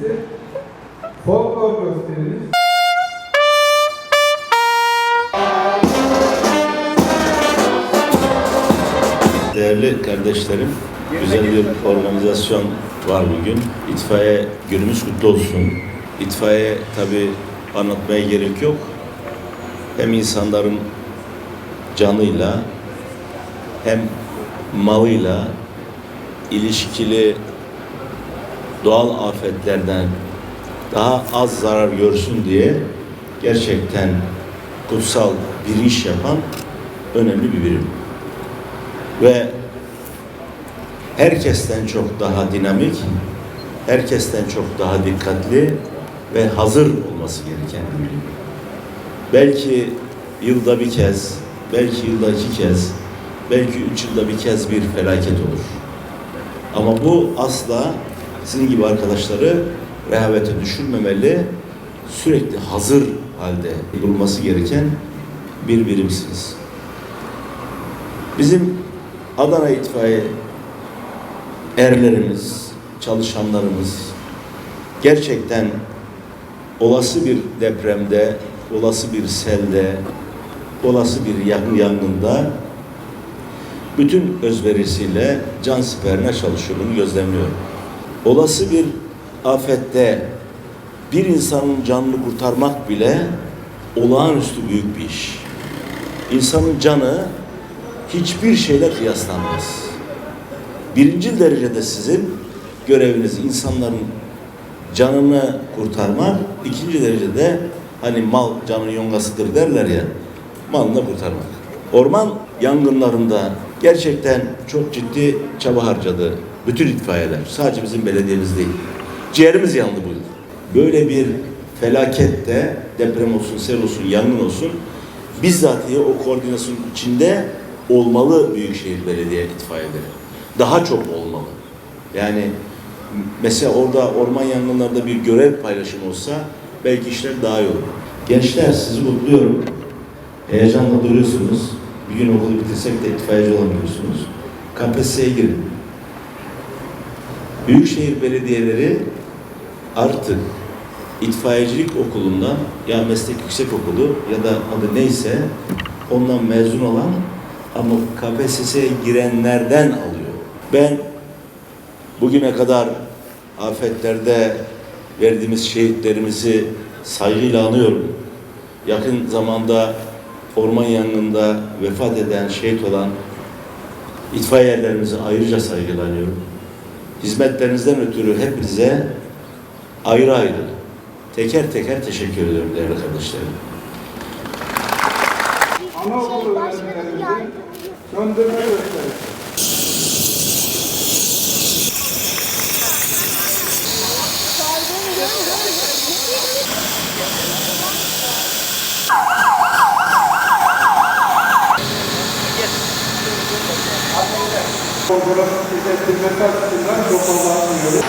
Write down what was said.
Partisi folklor gösterimiz Değerli kardeşlerim, güzel bir organizasyon var bugün. İtfaiye günümüz kutlu olsun. İtfaiye tabi anlatmaya gerek yok. Hem insanların canıyla hem malıyla ilişkili doğal afetlerden daha az zarar görsün diye gerçekten kutsal bir iş yapan önemli bir birim. Ve herkesten çok daha dinamik, herkesten çok daha dikkatli ve hazır olması gereken bir bilim. Belki yılda bir kez, belki yılda iki kez, belki üç yılda bir kez bir felaket olur. Ama bu asla sizin gibi arkadaşları rehavete düşürmemeli, sürekli hazır halde durması gereken bir birimsiniz. Bizim Adana İtfaiye erlerimiz, çalışanlarımız gerçekten olası bir depremde, olası bir selde, olası bir yangın yangında bütün özverisiyle can siperine çalışıyor. Bunu gözlemliyorum. Olası bir afette bir insanın canını kurtarmak bile olağanüstü büyük bir iş. İnsanın canı hiçbir şeyle kıyaslanmaz. Birinci derecede sizin göreviniz insanların canını kurtarmak, ikinci derecede hani mal canın yongasıdır derler ya, malını kurtarmak. Orman yangınlarında gerçekten çok ciddi çaba harcadı bütün itfaiyeler. Sadece bizim belediyemiz değil. Ciğerimiz yandı bu yıl. Böyle bir felakette deprem olsun, sel olsun, yangın olsun bizzatihi o koordinasyon içinde olmalı Büyükşehir Belediye itfaiyeleri. Daha çok olmalı. Yani mesela orada orman yangınlarında bir görev paylaşımı olsa belki işler daha iyi olur. Gençler sizi kutluyorum. Heyecanla duruyorsunuz. Bir gün okulu bitirsek de itfaiyeci olamıyorsunuz. KPSS'ye girin. Büyükşehir belediyeleri artık itfaiyecilik okulundan ya meslek yüksek okulu ya da adı neyse ondan mezun olan ama KPSS'ye girenlerden alıyor. Ben bugüne kadar afetlerde verdiğimiz şehitlerimizi saygıyla anıyorum. Yakın zamanda orman yangında vefat eden, şehit olan itfaiyerlerimizi ayrıca saygıyla anıyorum. Hizmetlerinizden ötürü hepinize ayrı ayrı, teker teker teşekkür ediyorum değerli kardeşlerim. Anaokulu öğrencilerimizin söndürme gösterisi. Fotoğrafın izlettirmesi açısından çok olağanlı